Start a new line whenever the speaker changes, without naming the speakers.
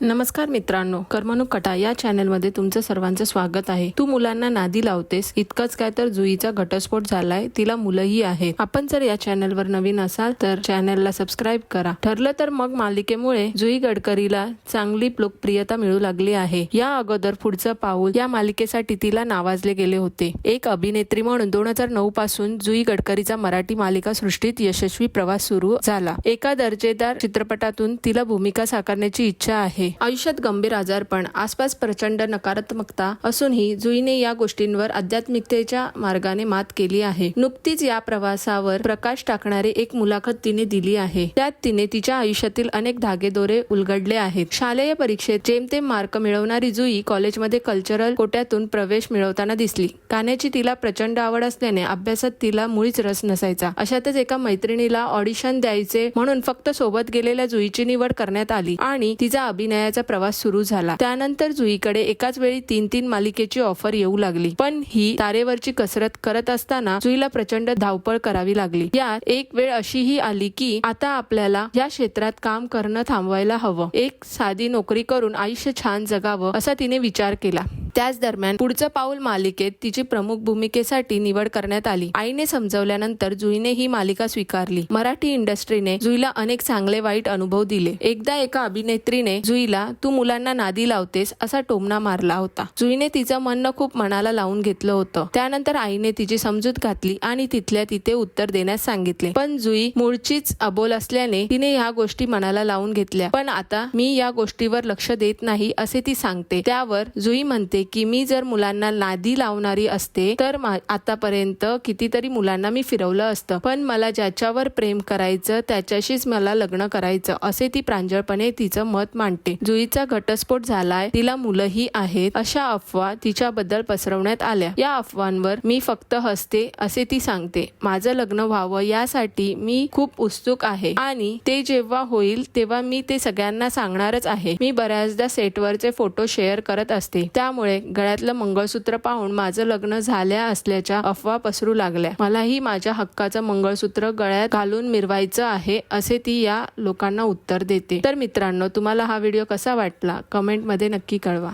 नमस्कार मित्रांनो कर्मणूक कटा या चॅनलमध्ये तुमचं सर्वांचं स्वागत आहे. तू मुलांना नादी लावतेस इतकंच काय तर जुईचा घटस्फोट झालाय तिला मुलंही आहेत आपण जर या चॅनलवर नवीन असाल तर चॅनलला सबस्क्राईब करा. ठरलं तर मग मालिकेमुळे जुई गडकरीला चांगली लोकप्रियता मिळू लागली आहे. या अगोदर पुढचं पाऊल या मालिकेसाठी तिला नावाजले गेले होते. एक अभिनेत्री म्हणून दोन हजार नऊ पासून जुई गडकरीचा मराठी मालिका सृष्टीत यशस्वी प्रवास सुरू झाला. एका दर्जेदार चित्रपटातून तिला भूमिका साकारण्याची इच्छा आहे. आयुष्यात गंभीर आजारपण आसपास प्रचंड नकारात्मकता असूनही जुईने या गोष्टींवर आध्यात्मिकतेच्या मार्गाने मात केली आहे. नुकतीच या प्रवासावर प्रकाश टाकणारी एक मुलाखत तिने दिली आहे. त्यात तिने तिच्या आयुष्यातील अनेक धागेदोरे उलगडले आहेत. शालेय परीक्षेत जेमतेम मार्क मिळवणारी जुई कॉलेजमध्ये कल्चरल कोट्यातून प्रवेश मिळवताना दिसली. गाण्याची तिला प्रचंड आवड असल्याने अभ्यासात तिला मुळीच रस नसायचा. अशातच एका मैत्रिणीला ऑडिशन द्यायचे म्हणून फक्त सोबत गेलेल्या जुईची निवड करण्यात आली आणि तिचा अभिनय अभिनयाचा प्रवास सुरू झाला. त्यानंतर जुईकडे एकाच वेळी तीन तीन मालिकेची ऑफर येऊ लागली. पण ही तारेवरची कसरत करत असताना जुईला प्रचंड धावपळ करावी लागली. यात एक वेळ अशीही आली की आता आपल्याला या क्षेत्रात काम करणं थांबवायला हवं. एक साधी नोकरी करून आयुष्य छान जगावं असा तिने विचार केला. त्याच दरम्यान पुढचं पाऊल मालिकेत तिची प्रमुख भूमिकेसाठी निवड करण्यात आली. आईने समजवल्यानंतर जुईने ही मालिका स्वीकारली. मराठी इंडस्ट्रीने जुईला अनेक चांगले वाईट अनुभव दिले. एकदा एका अभिनेत्रीने जुईला तू मुलांना नादी लावतेस असा टोमणा मारला होता. जुईने तिचं म्हणणं खूप मनाला लावून घेतलं होतं. त्यानंतर आईने तिची समजूत घातली आणि तिथल्या तिथे उत्तर देण्यास सांगितले. पण जुई मूळचीच अबोल असल्याने तिने ह्या गोष्टी मनाला लावून घेतल्या. पण आता मी या गोष्टीवर लक्ष देत नाही असे ती सांगते. त्यावर जुई म्हणते की मी जर मुलांना नादी लावणारी असते तर मा- आतापर्यंत कितीतरी मुलांना मी फिरवलं असतं. पण मला ज्याच्यावर प्रेम करायचं त्याच्याशीच मला लग्न करायचं असे ती प्रांजळपणे तिचं मत मांडते. जुईचा घटस्फोट झालाय तिला मुलंही आहेत अशा अफवा तिच्याबद्दल पसरवण्यात आल्या. या अफवांवर मी फक्त हसते असे ती सांगते. माझं लग्न व्हावं यासाठी मी खूप उत्सुक आहे. आणि ते जेव्हा होईल तेव्हा मी ते सगळ्यांना सांगणारच आहे. मी बऱ्याचदा सेटवरचे फोटो शेअर करत असते. त्यामुळे त्यामुळे गळ्यातलं मंगळसूत्र पाहून माझं लग्न झाल्या असल्याच्या अफवा पसरू लागल्या. मलाही माझ्या हक्काचं मंगळसूत्र गळ्यात घालून मिरवायचं आहे असे ती या लोकांना उत्तर देते. तर मित्रांनो तुम्हाला हा व्हिडिओ कसा वाटला? कमेंटमध्ये नक्की कळवा.